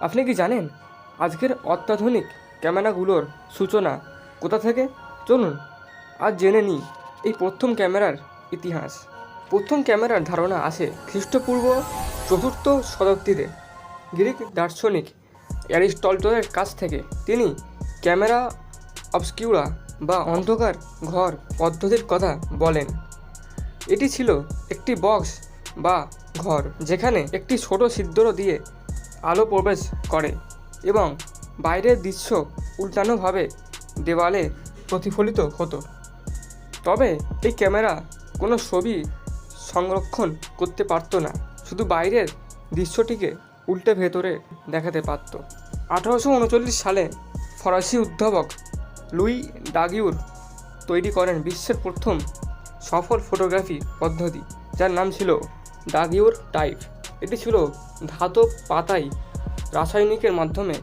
আপনি কি জানেন আজকের অত্যাধুনিক ক্যামেরাগুলোর সূচনা কোথা থেকে? চলুন, আজ জেনে নিই এই প্রথম ক্যামেরার ইতিহাস। প্রথম ক্যামেরার ধারণা আসে খ্রিস্টপূর্ব চতুর্থ শতাব্দীতে। গ্রিক দার্শনিক অ্যারিস্টলটলের কাছ থেকে তিনি ক্যামেরা অবস্কিউরা বা অন্ধকার ঘর পদ্ধতির কথা বলেন। এটি ছিল একটি বক্স বা ঘর যেখানে একটি ছোট ছিদ্র দিয়ে আলো প্রবেশ করে এবং বাইরের দৃশ্য উল্টানোভাবে দেওয়ালে প্রতিফলিত হতো। তবে এই ক্যামেরা কোনো ছবি সংরক্ষণ করতে পারতো না, শুধু বাইরের দৃশ্যটিকে উল্টে ভেতরে দেখাতে পারত। আঠারোশো উনচল্লিশ সালে ফরাসি উদ্ভাবক লুই ডাগিউর তৈরি করেন বিশ্বের প্রথম সফল ফটোগ্রাফি পদ্ধতি, যার নাম ছিল ডাগিউর টাইপ। এটি ছিল ধাতব পাতায় রাসায়নিকের মাধ্যমে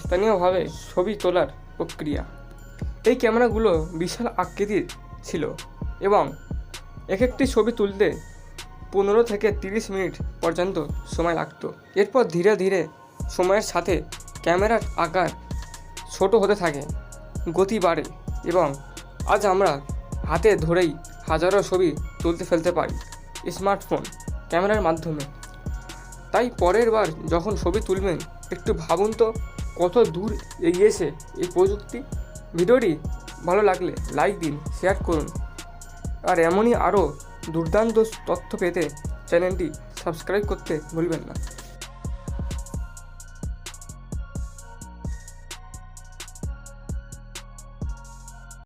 স্থানীয়ভাবে ছবি তোলার প্রক্রিয়া। এই ক্যামেরাগুলো বিশাল আকৃতির ছিল এবং এক একটি ছবি তুলতে পনেরো থেকে তিরিশ মিনিট পর্যন্ত সময় লাগতো। এরপর ধীরে ধীরে সময়ের সাথে ক্যামেরার আকার ছোট হতে থাকে, গতি বাড়ে এবং আজ আমরা হাতে ধরেই হাজারো ছবি তুলতে ফেলতে পারি। স্মার্টফোন ক্যামেরার মাধ্যমে তাই পরের বার যখন ছবি তুলবেন, একটু ভাবুন তো কত দূর এগিয়েছে এই প্রযুক্তি। ভিডিওটি ভালো লাগলে লাইক দিন, শেয়ার করুন। আর এমনই আরও দুর্দান্ত তথ্য পেতে চ্যানেলটি সাবস্ক্রাইব করতে ভুলবেন না।